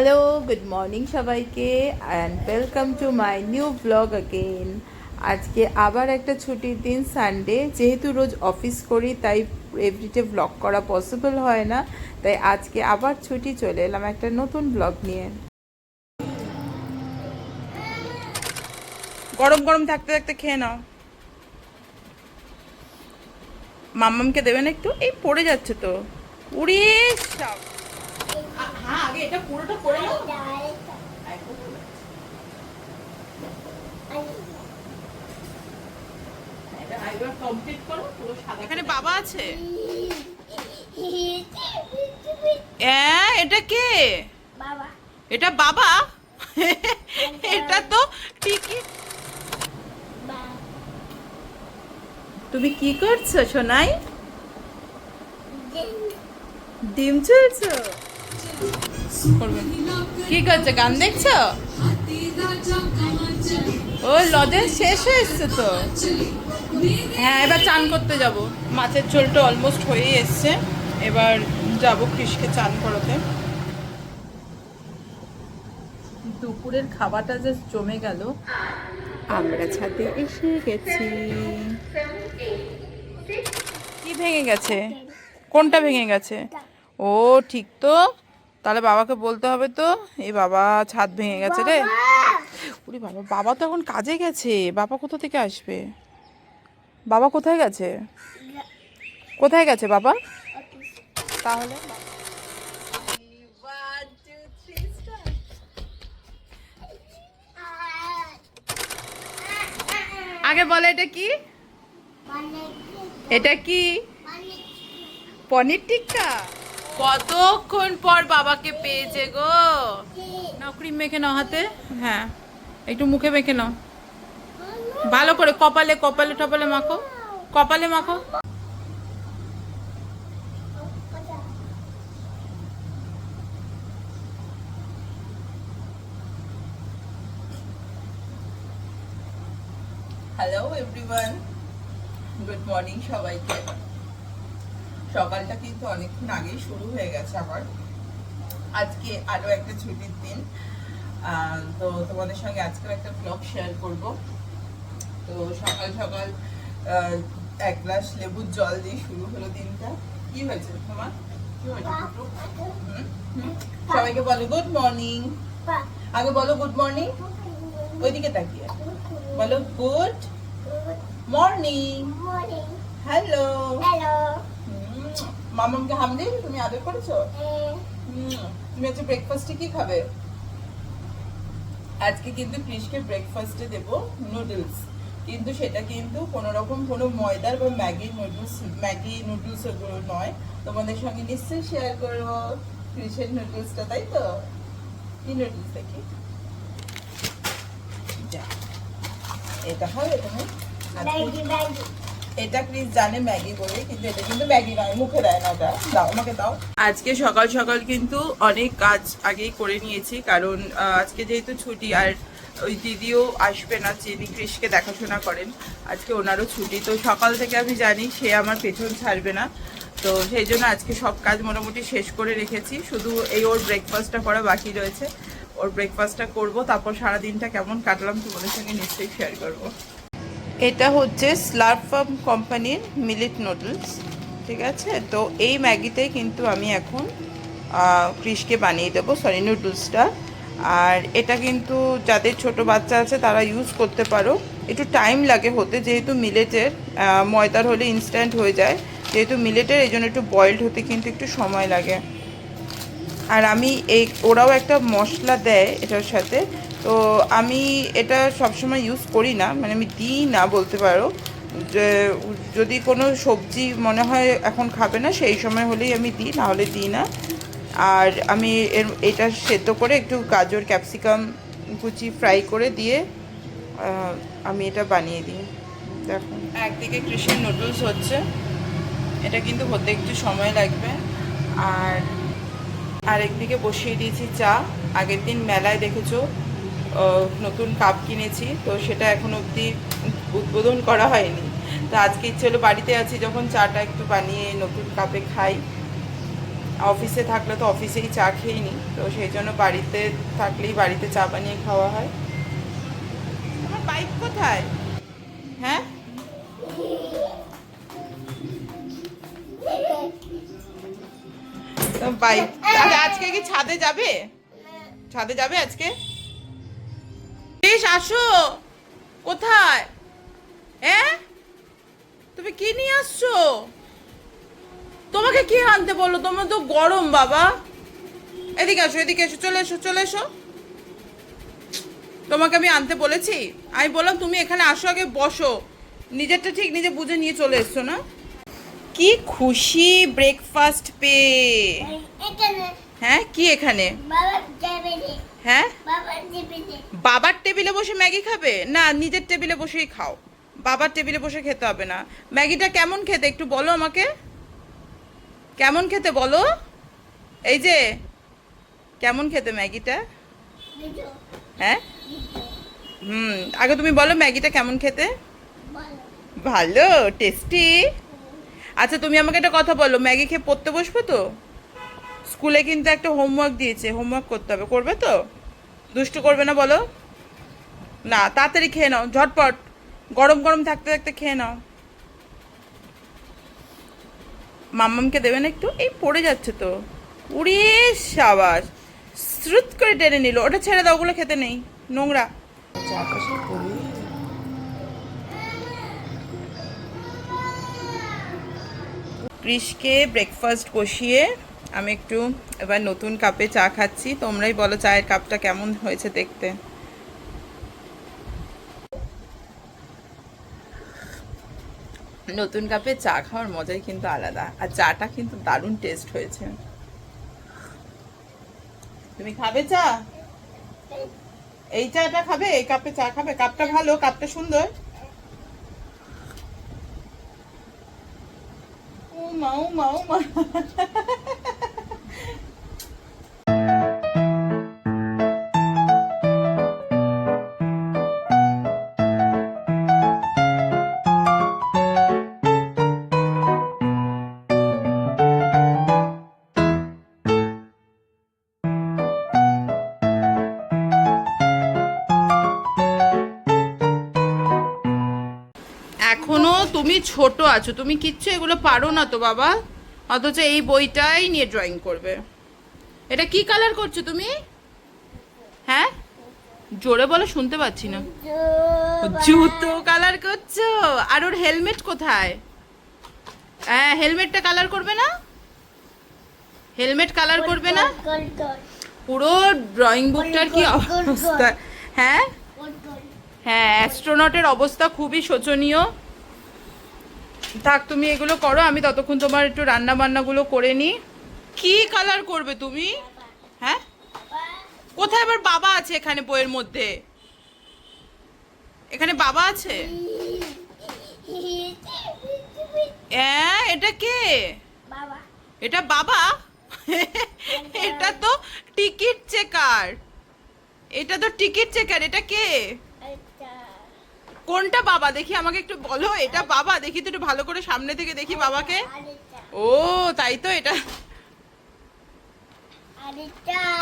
Hello good morning সবাইকে and welcome to my new blog again আজকে আবার একটা ছুটির দিন সানডে যেহেতু রোজ অফিস করি, তাই এভরিডে ব্লগ করা পসিবল হয় না। তাই আজকে আবার ছুটি চলে এলাম একটা নতুন ব্লগ নিয়ে। গরম গরম থাকতে থাকতে খেয়ে নাও। মাম্মামকে দেবেন একটু? এই পড়ে যাচ্ছে তো। উড়িয়ে সব। হ্যাঁ আগে এটা পুরোটা করে নাও। এখানে বাবা আছে। হ্যাঁ এটা কে? এটা বাবা? এটা তো ঠিকই। তুমি কি করছ সোনাই? ডিম। চলছো করবে। কি করছ? গান দেখছ? ও লজেন শেষ হয়ে এসছে তো। হ্যাঁ এবার চান করতে যাব। মাছের ঝোলটা অলমোস্ট হয়েই এসছে। এবার যাব কৃষকে চান করাতে। দুপুরের খাবারটা জাস্ট জমে গেল। আমরা ছাদে এসে গেছি। কি ভেঙে গেছে? কোনটা ভেঙে গেছে? ও ঠিক তো। তাহলে বাবাকে বলতে হবে তো? এই বাবা ছাদ ভেঙে গেছে রে। উরি বাবা বাবা তো এখন কাজে গেছে। বাবা কোথা থেকে আসবে? বাবা কোথায় গেছে? কোথায় গেছে বাবা? তাহলে? আগে বলে এটা কি? এটা কি? পনির টিক্কা? কতক্ষণ পর বাবাকে পেয়েছে গো? নাও ক্রিম মেখে নাও হাতে। হ্যাঁ একটু মুখে মেখে নাও। ভালো করে কপালে কপালে টপালে মাখো। কপালে মাখো। হ্যালো এভরিওয়ান গুড মর্নিং সবাইকে। সকালটা কিন্তু অনেকক্ষণ আগেই শুরু হয়ে গেছে আমার। আজকে আরও একটা ছুটির দিন। তো তোমাদের সঙ্গে আজকেও একটা ব্লগ শেয়ার করব। তো সকাল সকাল এক গ্লাস লেবুর জল দিয়ে শুরু হলো দিনটা। কি হয়েছে তোমার? সবাইকে বলো গুড মর্নিং আগে বলো গুড মর্নিং ওইদিকে তাকিয়ে। বলো গুড মর্নিং হ্যালো মামামকে হাম দিয়ে তুমি আদর করেছ? তুমি আজকে ব্রেকফাস্টে কি খাবে? আজকে কিন্তু ক্রিশকে ব্রেকফাস্টে দেব নুডলস কিন্তু সেটা কিন্তু কোনো রকম কোনো ময়দার বা ম্যাগি নুডলস ম্যাগি নুডলস ওগুলো নয়। তোমাদের সঙ্গে নিশ্চয়ই শেয়ার করব ক্রিশের নুডলসটা তাই তো? কি নুডলস দেখি? যা। এটা হবে তুমি? এটা প্লিজ জানে ম্যাগি বলে কিন্তু এটা কিন্তু আজকে সকাল সকাল কিন্তু অনেক কাজ আগেই করে নিয়েছি, কারণ আজকে যেহেতু ছুটি, আর ওই দিদিও আসবে না যিনি কৃষকে দেখাশোনা করেন, আজকে ওনারও ছুটি। তো সকাল থেকে আমি জানি সে আমার পেছন ছাড়বে না। তো সেই জন্য আজকে সব কাজ মোটামুটি শেষ করে রেখেছি। শুধু এই ওর ব্রেকফাস্টটা করা বাকি রয়েছে। ওর ব্রেকফাস্টটা করব, তারপর সারা দিনটা কেমন কাটলাম তোমাদের সঙ্গে নিশ্চয়ই শেয়ার করব। এটা হচ্ছে স্লার্প ফার্ম কোম্পানির মিলিট নুডলস ঠিক আছে? তো এই ম্যাগিতে কিন্তু আমি এখন আহ, ক্রিশকে বানিয়ে দেবো সরি নুডলসটা। আর এটা কিন্তু যাদের ছোট বাচ্চা আছে তারা ইউজ করতে পারো। একটু টাইম লাগে হতে যেহেতু মিলেটের ময়দার হলে ইনস্ট্যান্ট হয়ে যায়। যেহেতু মিলেটের এই জন্য একটু বয়েলড হতে কিন্তু একটু সময় লাগে। আর আমি এই ওরাও একটা মশলা দেয় এটার সাথে। তো আমি এটা সবসময় ইউজ করি না মানে আমি দিই না বলতে পারো। যে যদি কোনো সবজি মনে হয় এখন খাবে না, সেই সময় হলেই আমি দিই, না হলে দিই না। আর আমি এর, এটা সেদ্ধ করে একটু গাজর ক্যাপসিকাম কুচি ফ্রাই করে দিয়ে আমি এটা বানিয়ে দিই। দেখো। একদিকে কৃষির নুডলস হচ্ছে, এটা কিন্তু হতে একটু সময় লাগবে। আর আরেকদিকে বসিয়ে দিয়েছি চা। আগের দিন মেলায় দেখেছ নতুন কাপ কিনেছি, তো সেটা এখন অবধি উদ্বোধন করা হয়নি। তো আজকে ইচ্ছে হলো বাড়িতে আছি, যখন চাটা একটু বানিয়ে নতুন কাপে খাই। অফিসে থাকলে তো অফিসেই চা খেয়ে নিই তো সেই জন্য বাড়িতে থাকলেই বাড়িতে চা বানিয়ে খাওয়া হয়। তোমার বাইক কোথায়? হ্যাঁ? বাইক আজকে কি ছাদে যাবে? ছাদে যাবে আজকে? বেশ আসো। কোথায়? হ্যাঁ? তুমি কি নিয়ে আসছো? তোমাকে কি আনতে বলল? তোমার তো গরম বাবা। এদিকে আসো এদিকে এসো চলে এসো চলে এসো। তোমাকে আমি আনতে বলেছি? আমি বললাম তুমি এখানে আসো আগে বসো। নিজেরটা ঠিক নিজে বুঝে নিয়ে চলে এসছো না? কি খুশি ব্রেকফাস্ট পেয়ে। হ্যাঁ কি এখানে? হ্যাঁ? বাবার টেবিলে। বসে ম্যাগি খাবে? না নিজের টেবিলে বসেই খাও। বাবার টেবিলে বসে খেতে হবে না। ম্যাগিটা কেমন খেতে? একটু বলো আমাকে। কেমন খেতে বলো? এই যে কেমন খেতে ম্যাগিটা? হ্যাঁ? হুম আগে তুমি বলো ম্যাগিটা কেমন খেতে? ভালো টেস্টি। আচ্ছা তুমি আমাকে একটা কথা বলো। ম্যাগি খেয়ে পড়তে বসবে তো? স্কুলে কিন্তু একটা হোমওয়ার্ক দিয়েছে হোমওয়ার্ক করতে হবে। করবে তো? দুষ্টু করবে না বলো? না তাড়াতাড়ি খেয়ে নাও ঝটপট। গরম গরম থাকতে থাকতে খেয়ে নাও। মাম্মামকে দেবেন একটু? এই পড়ে যাচ্ছে তো। উড়ে সাবাস। শ্রুত করে টেনে নিল। ওটা ছেড়ে দাও ওগুলো খেতে নেই। নোংরা। ক্রিশকে ব্রেকফাস্ট বসিয়ে আমি একটু এবার নতুন কাপে চা খাচ্ছি। তোমরাই বলো চায়ের কাপটা কেমন হয়েছে দেখতে। নতুন কাপে চা খাওয়ার মজাই কিন্তু আলাদা, আর চাটা কিন্তু দারুণ টেস্ট হয়েছে। তুমি খাবে চা? এই চাটা খাবে, এই কাপে চা খাবে, কাপটা ভালো, কাপটা সুন্দর। ও মা ও মা ও মা ছোট আছো, তুমি কিচ্ছু এগুলো পারো না তো বাবা। অথচ এই বইটাই নিয়ে ড্রয়িং করবে। এটা কি কালার করছ তুমি? হ্যাঁ? জোরে বলো, শুনতে পাচ্ছি না। জুতো কালার করছ? আর ওর হেলমেট কোথায়? হ্যাঁ হেলমেটটা কালার করবে না? হেলমেট কালার করবে না? পুরো ড্রয়িং বুকটার কি অবস্থা? হ্যাঁ? হ্যাঁ অ্যাস্ট্রোনটের অবস্থা খুবই শোচনীয়। থাক, তুমি এগুলো করো, আমি ততক্ষণ তোমার একটু রান্না বান্নাগুলো করে নিই। কি কালার করবে তুমি? হ্যাঁ? কোথায় আবার বাবা আছে এখানে বইয়ের মধ্যে? এখানে বাবা আছে? হ্যাঁ এটা কে? এটা বাবা? এটা তো টিকিট চেকার এটা তো টিকিট চেকার এটা কে? কোনটা বাবা? দেখি আমাকে একটু বলো, এটা বাবা? দেখি তো একটু ভালো করে সামনে থেকে দেখি বাবাকে। ও, তাই তো এটা।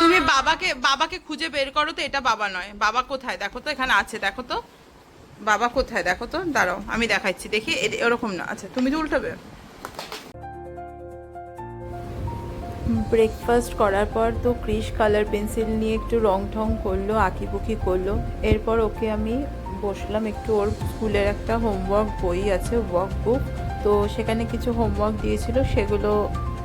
তুমি বাবাকে বাবাকে খুঁজে বের করো তো, এটা বাবা নয়। বাবা কোথায়? দেখো তো, এখানে আছে, দেখো তো। বাবা কোথায়? দেখো তো, দাঁড়াও, আমি দেখাচ্ছি। দেখি এরকম না। আচ্ছা তুমি তো উল্টাবে। ব্রেকফাস্ট করার পর তো ক্রিশ কালার পেন্সিল নিয়ে একটু রং ঠং করল আঁকিবুকি করল। এরপর ওকে আমি বসলাম একটু, ওর স্কুলের একটা হোমওয়ার্ক বই আছে ওয়ার্ক বুক তো সেখানে কিছু হোমওয়ার্ক দিয়েছিল, সেগুলো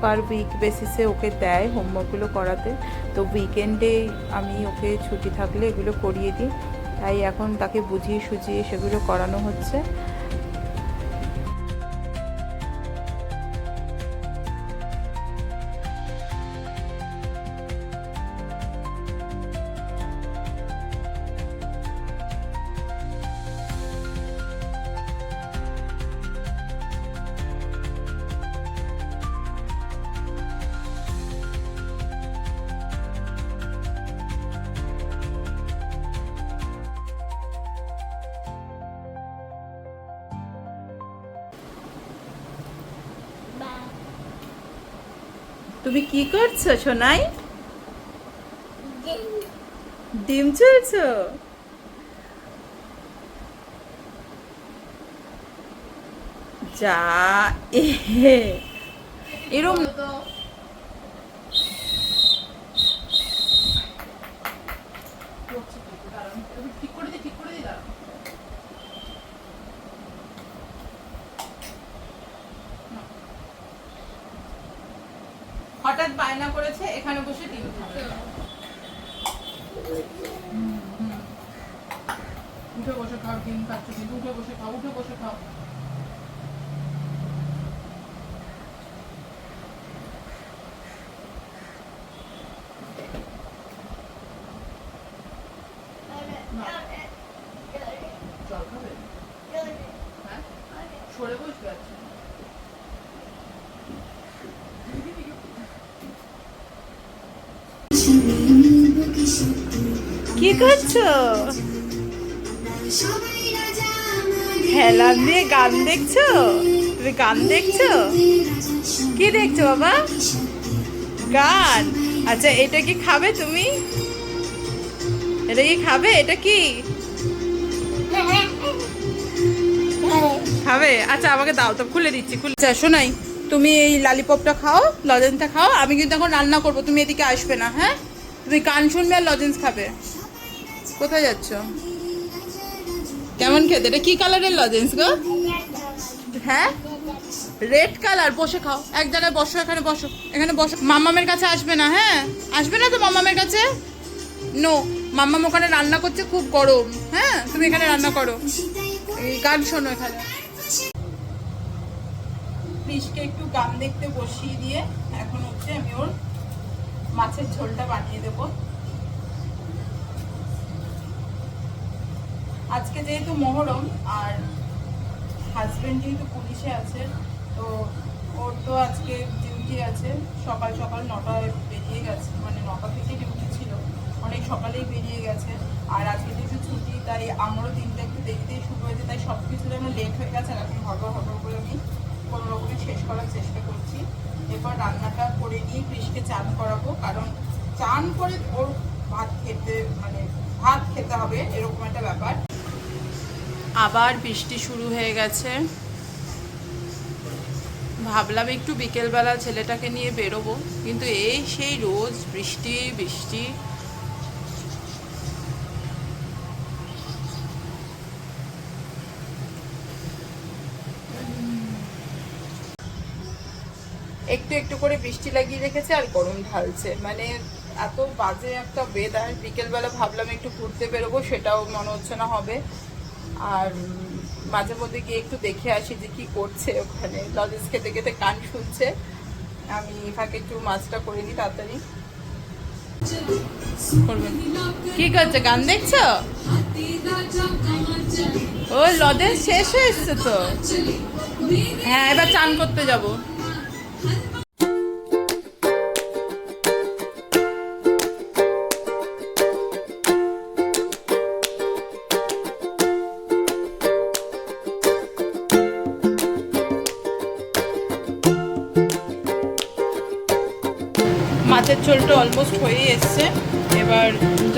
পার উইক বেসিসে ওকে দেয় হোমওয়ার্কগুলো করাতে। তো উইকেন্ডে আমি ওকে ছুটি থাকলে এগুলো করিয়ে দিই। তাই এখন তাকে বুঝিয়ে সুঝিয়ে সেগুলো করানো হচ্ছে। তুমি কি করছ সোনাই? ডিম। চলছো যা এরম ঠিক করে দি ঠিক করে দি দাঁড়াও হঠাৎ বায়না করেছে, এখানে বসে ডিম খাবে। উঠে বসে খাও, ডিম খাচ্ছ উঠে বসে খাও, উঠে বসে খাও জল খাবে হ্যাঁ সরে বসবে আচ্ছা কি করছ? হেলান দিয়ে গান দেখছ? তুমি গান দেখছ? কি দেখছ বাবা? গান। আচ্ছা এটা কি খাবে তুমি? এটা কি খাবে? এটা কি? খাবে? আচ্ছা আমাকে দাও তো, খুলে দিচ্ছি, খুলে আচ্ছা শোনাই, তুমি এই লালিপপটা খাও, লজেন্সটা খাও, আমি কিন্তু এখন রান্না করব, তুমি এদিকে আসবে না হ্যাঁ? তুমি গান শুনবে আর লজেন্স খাবে। কোথায় যাচ্ছ? কেমন খেতে? এটা কি কালারের লজেন্স গো? হ্যাঁ? রেড কালার বসে খাও। এক জায়গায় বসো, এখানে বসো। এখানে বসো। মাম্মামের কাছে আসবে না হ্যাঁ? আসবে না তো মাম্মামের কাছে? নো মাম্মাম ওখানে রান্না করছে খুব গরম হ্যাঁ? তুমি এখানে রান্না করো। এই গান শোনো এখানে। ফিশকে একটু গান দেখতে বসিয়ে দিয়ে এখন হচ্ছে আমি ওর মাছের ঝোলটা বানিয়ে দেব। আজকে যেহেতু মহরম, আর হাজবেন্ড যেহেতু পুলিশে আছে, তো ওর তো আজকে ডিউটি আছে। সকাল সকাল নটায় বেরিয়ে গেছে মানে নটা থেকে ডিউটি ছিল। অনেক সকালেই বেরিয়ে গেছে। আর আজকে যেহেতু ছুটি, তাই আমারও দিনটা একটু দেরিতেই শুরু হয়েছে, তাই সব কিছু যেন লেট হয়ে গেছে এখন হটর হটর করে আমি কোনো রকমে শেষ করার চেষ্টা করছি। এরপর রান্নাটা করে নিয়ে কৃষকে চান করাবো, কারণ চান করে ওর ভাত খেতে মানে ভাত খেতে হবে, এরকম একটা ব্যাপার। আবার বৃষ্টি শুরু হয়ে গেছে। ভাবলাম একটু বিকেলবেলা ছেলেটাকে নিয়ে বেরোবো, কিন্তু এই সেই রোজ বৃষ্টি বৃষ্টি। একটু একটু করে বৃষ্টি লাগিয়ে রেখেছে আর গরম ঢালছে। মানে এত বাজে একটা ওয়েদার বিকেলবেলা ভাবলাম একটু ঘুরতে বেরোবো, সেটাও মনে হচ্ছে না হবে। আর মাঝে মধ্যে গিয়ে একটু দেখে আসি যে কি করছে ওখানে। লজেন্স খেতে খেতে কান শুনছে। আমি ফাঁকে একটু মাছটা করে নিই তাড়াতাড়ি। করবেন। কি করছে? গান দেখছ? ও লজেন্স শেষ হয়ে এসছে তো। হ্যাঁ এবার চান করতে যাব।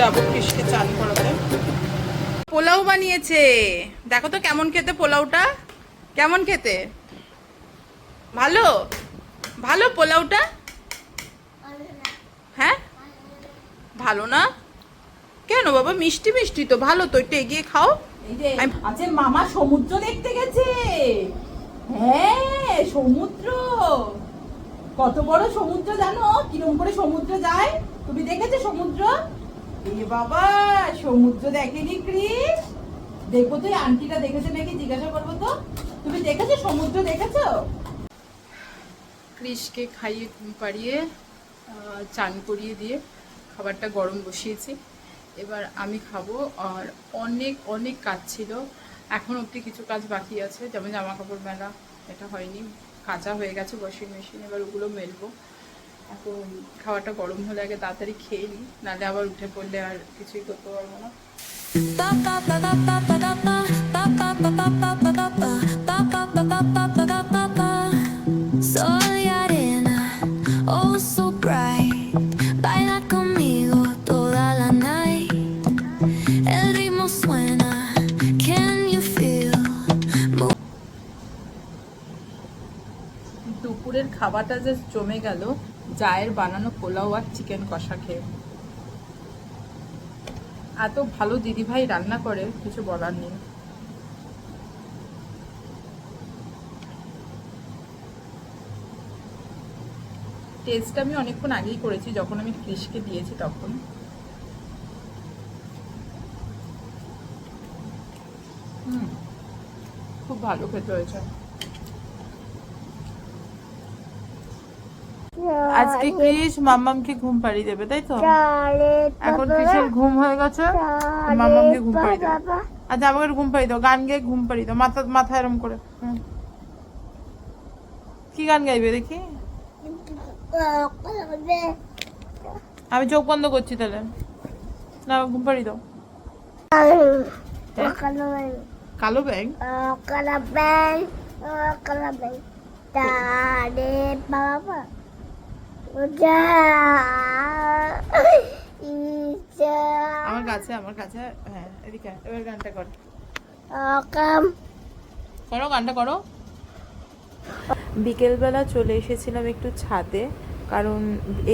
যাব কৃষকে চান করাতে। পোলাও বানিয়েছে। দেখো তো কেমন খেতে পোলাওটা। কেমন খেতে? ভালো? ভালো পোলাওটা? হ্যাঁ? ভালো না? কেন বাবা? মিষ্টি মিষ্টি তো। ভালো তো একটু এগিয়ে খাও। আমি- আচ্ছা মামা সমুদ্র দেখতে গেছে। হ্যাঁ সমুদ্র। কত বড় সমুদ্র জানো? কিরম করে সমুদ্র যায়? তুমি দেখেছ সমুদ্র? বাবা, সমুদ্র দেখেনি ক্রিস? দেখব তো এই আন্টিটা দেখেছে নাকি? জিজ্ঞাসা করব তো। তুমি দেখেছ সমুদ্র দেখেছ? ক্রিসকে খাইয়ে ঘুম পাড়িয়ে চান করিয়ে দিয়ে খাবারটা গরম বসিয়েছি। এবার আমি খাব আর অনেক অনেক কাজ ছিল। এখন অবধি কিছু কাজ বাকি আছে, যেমন জামা কাপড় মেলা, এটা হয়নি। কাঁচা হয়ে গেছে ওয়াশিং মেশিন এবার ওগুলো মেলবো। এখন খাওয়াটা গরম হলে আগে তাড়াতাড়ি খেয়ে নিই নাহলে আবার উঠে পড়লে আর কিছুই করতে পারব না। Oh, খাবারটা জাস্ট জমে গেল। জায়ের বানানো পোলাও আর চিকেন কষা খেয়ে। এত ভালো দিদিভাই রান্না করে, কিছু বলার নেই। টেস্ট আমি অনেকক্ষণ আগেই করেছি, যখন আমি ক্রিশকে দিয়েছি তখন। খুব ভালো খেতে হয়েছে। আজকে ক্রিশ মাম্মামকে ঘুম পাড়িয়ে দেবে তাই তো? এখন ক্রিশের ঘুম হয়ে গেছে মাম্মামকে ঘুম পাড়িয়ে দেবে। আচ্ছা আমাকে ঘুম পাড়িয়ে দাও গান গেয়ে ঘুম পাড়িয়ে দাও মাথা মাথা এরম করে। কি গান গাইবে দেখি? আমি চোখ বন্ধ করছি তাহলে। না ঘুম পাড়িয়ে দাও। কালো ব্যাগ বাবা। আমার কাছে আমার কাছে হ্যাঁ এদিকে এবার গানটা কর। করো গানটা করো। বিকেলবেলা চলে এসেছিলাম একটু ছাদে কারণ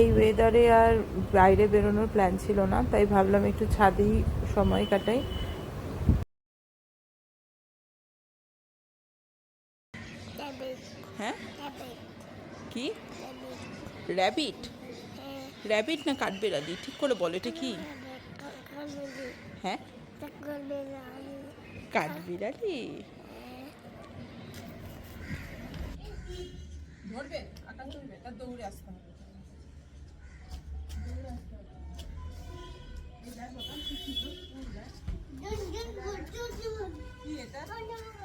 এই ওয়েদারে আর বাইরে বেরোনোর প্ল্যান ছিল না তাই ভাবলাম একটু ছাদেই সময় কাটাই। র্যাবিট র্যাবিট না কাঠবেড়ালি? ঠিক করে বলো এটা কি? হ্যাঁ? কাঠবিড়ালি? ধরবে আকাশ ধরবে তার দৌড়ে আসতে হবে। কি এটা? ওটা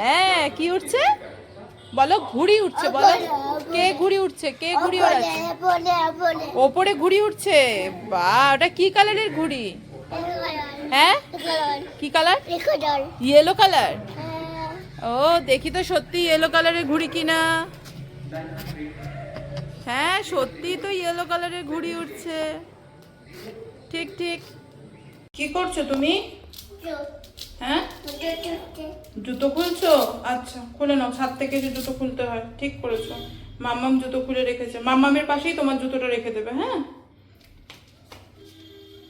হ্যাঁ কি উঠছে? বলো ঘুড়ি উঠছে বলো। কে ঘুড়ি উঠছে? কে ঘুড়ি ওড়াচ্ছে? ওপরে ঘুড়ি উঠছে? বা ওটা কি কালারের ঘুড়ি? হ্যাঁ? কি কালার? Yellow colour? ও দেখি তো সত্যি ইয়েলো কালারের ঘুড়ি কিনা। হ্যাঁ সত্যি তো ইয়েলো কালারের ঘুড়ি উঠছে। ঠিক ঠিক। কি করছ তুমি? হ্যাঁ? জুতো খুলছো? আচ্ছা খুলে নাও। ছাদ থেকে যে জুতো খুলতে হয় ঠিক করেছ। মাম্মাম জুতো খুলে রেখেছে। মাম্মামের পাশেই তোমার জুতোটা রেখে দেবে হ্যাঁ?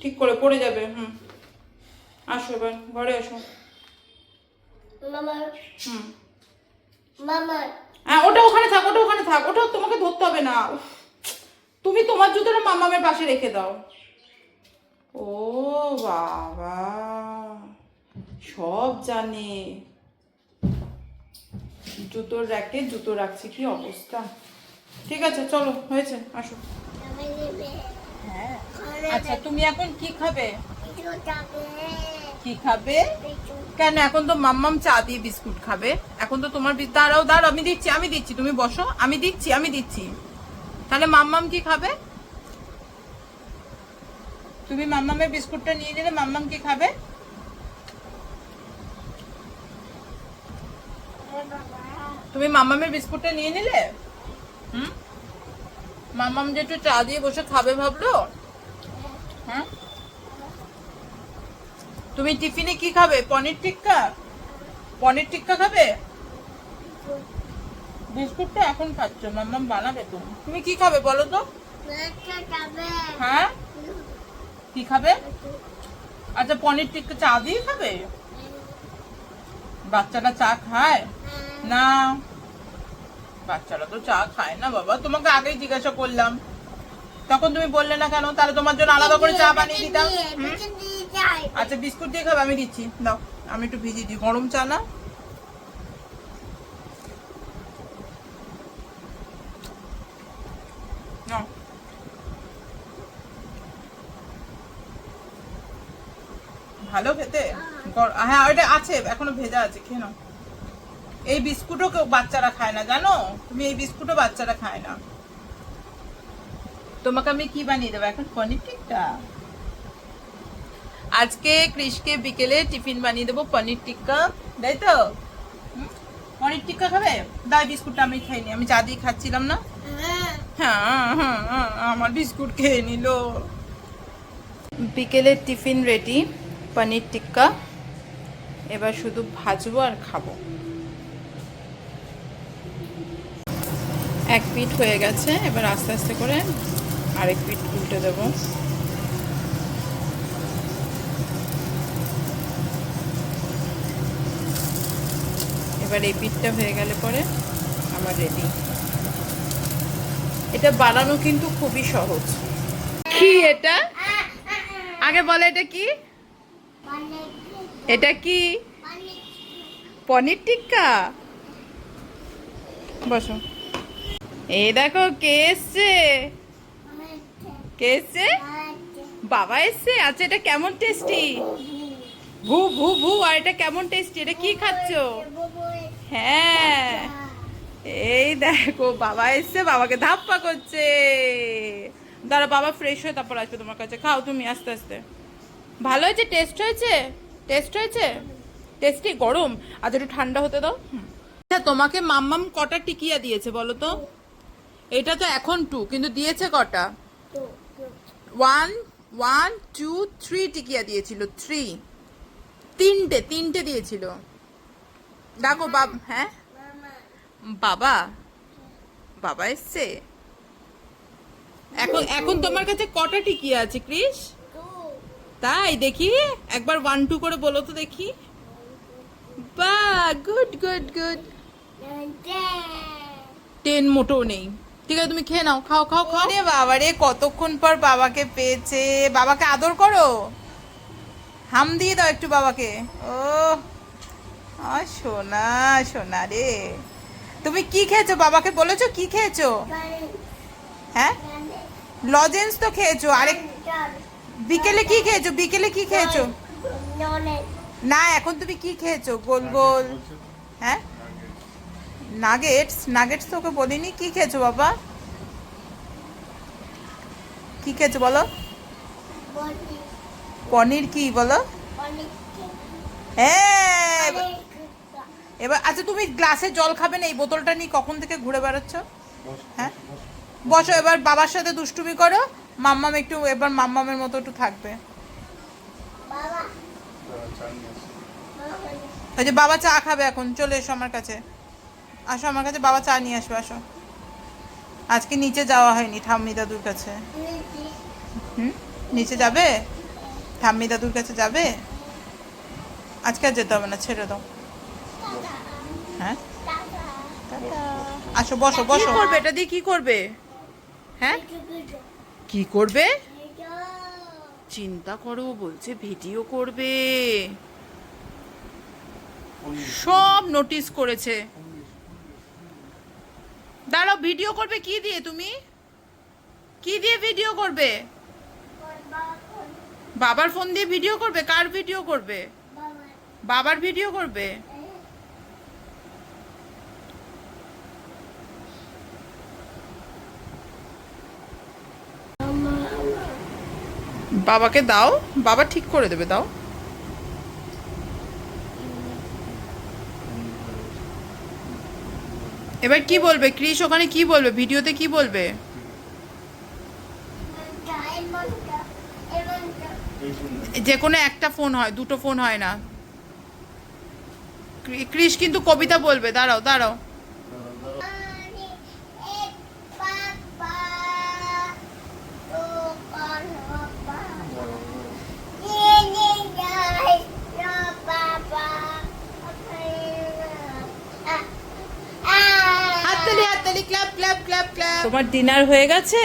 ঠিক করে পড়ে যাবে হুম। আসো এবার ঘরে আসো। হুম। হ্যাঁ ওটা ওখানে থাক ওটা ওখানে থাক। ওটা তোমাকে ধরতে হবে না। তুমি তোমার জুতোটা মামামের পাশে রেখে দাও। ও বাবা। সব জানে। জুতোর র্যাকে জুতো রাখছে কি অবস্থা? ঠিক আছে চলো হয়েছে আসো। হ্যাঁ। আচ্ছা তুমি এখন কি খাবে? কি খাবে? কেন এখন তো মাম্মাম চা দিয়ে বিস্কুট খাবে। এখন তো তোমার দাঁড়াও দাঁড়াও আমি দিচ্ছি আমি দিচ্ছি তুমি বসো আমি দিচ্ছি আমি দিচ্ছি। তাহলে মাম্মাম কি খাবে? তুমি মাম্মামের বিস্কুটটা নিয়ে নিলে মাম্মাম কি খাবে? তুমি মাম্মামের বিস্কুটটা নিয়ে নিলে? হুম? মাম্মাম যে একটু চা দিয়ে বসে খাবে ভাবলো? হ্যাঁ তুমি টিফিনে কি খাবে? পনির টিক্কা? পনির টিক্কা খাবে? বিস্কুটটা এখন খাচ্ছ মাম্মাম বানাবে তুমি তুমি কি খাবে বলো তো? হ্যাঁ? কি খাবে? আচ্ছা পনির টিক্কা চা দিয়ে খাবে? বাচ্চাটা চা খায়? না। বাচ্চারা তো চা খায় না বাবা তোমাকে আগেই জিজ্ঞাসা করলাম। তখন তুমি বললে না কেন তাহলে তোমার জন্য আলাদা করে চা বানিয়ে দিতাম। আচ্ছা বিস্কুট দিয়ে খাবে আমি দিচ্ছি। দাও আমি একটু ভিজিয়ে দিই। গরম চা না নাও। ভালো খেতে? হ্যাঁ ওইটা আছে এখনও ভেজা আছে খেয়ে নাও। এই বিস্কুটও কেউ বাচ্চারা খায় না জানো? তুমি এই বিস্কুটও বাচ্চারা খায় না। তোমাকে আমি কি বানিয়ে দেবো এখন? পনির টিক্কা? আজকে কৃষকে বিকেলে টিফিন বানিয়ে দেবো পনির টিক্কা তাই তো? পনির টিক্কা খাবে? দাই বিস্কুটটা আমি খাইনি আমি চা দিয়ে খাচ্ছিলাম না। হ্যাঁ হ্যাঁ হ্যাঁ, আমার বিস্কুট খেয়ে নিল। বিকেলের টিফিন রেডি। পনির টিক্কা। এবার শুধু ভাজবো আর খাব। এক পিঠ হয়ে গেছে, এবার আস্তে আস্তে করে আরেক পিঠ উল্টে দেবো। এবার এই পিঠটা হয়ে গেলে পরে আমার রেডি। এটা বানানো কিন্তু খুবই সহজ। কি এটা? আগে বলে এটা কি? এটা কি? পনির টিক্কা? বসো। এই দেখো, কে এসছে? কে এসছে? বাবা এসছে? আচ্ছা এটা কেমন টেস্টি ভু ভু ভু, আর এটা কেমন টেস্টি এটা কি খাচ্ছ? হ্যাঁ। এই দেখো, বাবা এসছে, বাবাকে ধাপ্পা করছে। দাঁড়া বাবা ফ্রেশ হয়ে তারপর আসবে তোমার কাছে। খাও তুমি, আস্তে আস্তে। ভালো হয়েছে টেস্ট হয়েছে টেস্ট হয়েছে? টেস্টি গরম? আজ একটু ঠান্ডা হতে দাও। আচ্ছা তোমাকে মাম্মাম কটা টিকিয়া দিয়েছে বলো তো? এটা তো এখন টু কিন্তু দিয়েছে কটা? ওয়ান ওয়ান টু থ্রি টিকিয়া দিয়েছিল থ্রি তিনটে তিনটে দিয়েছিল। দেখো, বাব হ্যাঁ? বাবা বাবা এসছে। এখন এখন তোমার কাছে কটা টিকিয়া আছে ক্রিস তাই দেখি? একবার ওয়ান টু করে বলো তো দেখি। বা গুড গুড গুড টেন মোটেও নেই। ঠিক আছে, তুমি খেয়ে নাও, খাও খাও খাও। রে বাবা রে কতক্ষণ পর বাবাকে পেয়েছে? বাবাকে আদর করো। হাম দিয়ে দাও একটু বাবাকে। ও সোনা সোনা রে। তুমি কি খেয়েছো? বাবাকে বলেছ কি খেয়েছো? হ্যাঁ? লজেন্স তো খেয়েছো। আরেক বিকেলে কি খেয়েছো? বিকেলে কি খেয়েছো? না, এখন তুমি কি খেয়েছো? গোল গোল। হ্যাঁ? নাগেটস? নাগেটস তোকে বলিনি। কি খেয়েছো বাবা? কি খেয়েছো বলো? পনির কি বলো? হ্যাঁ এবার- আচ্ছা তুমি গ্লাসে জল খাবে না? এই বোতলটা নিয়ে কখন থেকে ঘুরে বেড়াচ্ছ? হ্যাঁ? বসো, এবার বাবার সাথে দুষ্টুমি করো। মাম্মাম একটু এবার মাম্মামের মতো একটু থাকবে। ওই যে বাবা চা খাবে এখন চলে এসো আমার কাছে। আসো আমার কাছে বাবা চা নিয়ে আসবে আসো। আজকে নিচে যাওয়া হয়নি ঠাম্মি দাদুর কাছে। হুম? নিচে যাবে? ঠাম্মি দাদুর কাছে যাবে? আজকে আর যেতে হবে না ছেড়ে দাও। হ্যাঁ? আসো বসো বসো। করবে? এটা দিয়ে কি করবে? হ্যাঁ? কি করবে? চিন্তা করো বলছে ভিডিও করবে। সব নোটিস করেছে। দাঁড়াও ভিডিও করবে কি দিয়ে তুমি? কি দিয়ে ভিডিও করবে? বাবার ফোন। দিয়ে ভিডিও করবে? কার ভিডিও করবে? বাবার ভিডিও করবে? বাবাকে দাও, বাবা ঠিক করে দেবে, দাও। এবার কি বলবে? ক্রিস ওখানে কি বলবে? ভিডিওতে কি বলবে? যে কোনো একটা ফোন হয়, দুটো ফোন হয় না। ক্রি- ক্রিস কিন্তু কবিতা বলবে। দাঁড়াও দাঁড়াও। তোমার ডিনার হয়ে গেছে?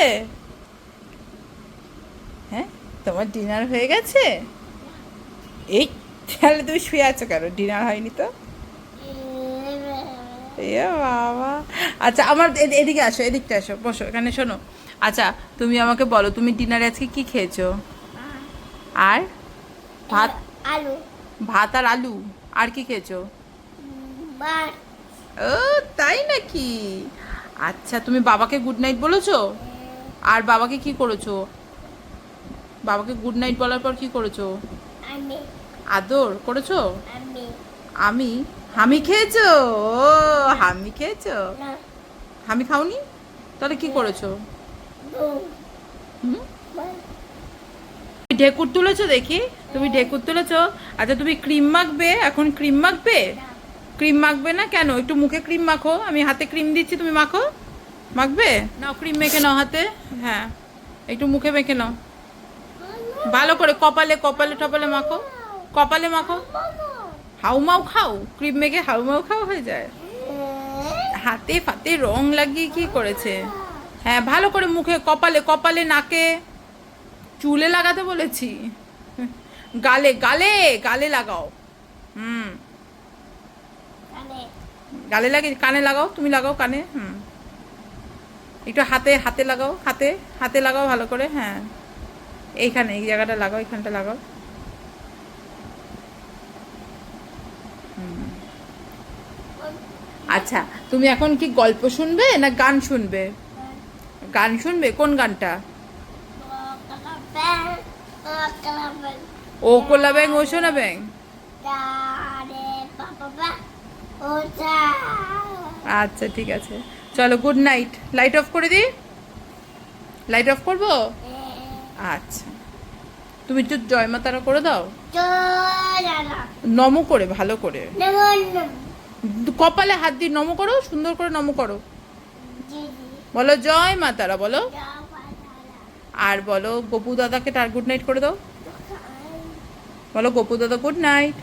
হ্যাঁ তোমার ডিনার হয়ে গেছে? এই তাহলে তুমি শুয়ে আছো কেন? ডিনার হয়নি তো? বাবা। আচ্ছা আমার এদিকে আসো এদিকটা আসো বসো এখানে শোনো। আচ্ছা তুমি আমাকে বলো তুমি ডিনারে আজকে কি খেয়েছো? আর? ভাত? আলু। ভাত আর আলু। আর কি খেয়েছো? ও তাই নাকি? আচ্ছা তুমি বাবাকে গুড নাইট বলেছ? আর বাবাকে কি করেছ? বাবাকে গুড নাইট বলার পর কি করেছ? আদর করেছ? আমি। হামি খেয়েছো? ও হামি খেয়েছো? হামি খাওনি? তাহলে কি করেছ? ঢেকুর তুলেছো দেখি? তুমি ঢেকুর তুলেছো? আচ্ছা তুমি ক্রিম মাখবে? এখন ক্রিম মাখবে? ক্রিম মাখবে না কেন? একটু মুখে ক্রিম মাখো। আমি হাতে ক্রিম দিচ্ছি তুমি মাখো? মাখবে? নাও ক্রিম মেখে নাও হাতে। হ্যাঁ একটু মুখে মেখে নাও। ভালো করে কপালে কপালে টপালে মাখো। কপালে মাখো। হাউমাউ খাও। ক্রিম মেখে হাউমাউ খাও হয়ে যায়। হাতে ফাতে রং লাগিয়ে কি করেছে? হ্যাঁ ভালো করে মুখে কপালে কপালে নাকে। চুলে লাগাতে বলেছি। গালে গালে গালে লাগাও। হুম। গালে লাগে কানে লাগাও তুমি লাগাও কানে হুম। একটু হাতে হাতে লাগাও হাতে হাতে লাগাও ভালো করে হ্যাঁ। এইখানে এই জায়গাটা লাগাও এইখানটা লাগাও। হুম। আচ্ছা তুমি এখন কি গল্প শুনবে না গান শুনবে? গান শুনবে? কোন গানটা? ও কোলা ব্যাং ও সোনা ব্যাং আচ্ছা ঠিক আছে। চলো গুড নাইট লাইট অফ করে দিই? লাইট অফ করব? আচ্ছা। তুমি একটু জয় মাতারা করে দাও। নম করে ভালো করে। কপালে হাত দিয়ে নম করো সুন্দর করে নম করো। বলো জয় মাতারা বলো আর বলো গপু দাদাকে টার গুড নাইট করে দাও। বলো গপু দাদা গুড নাইট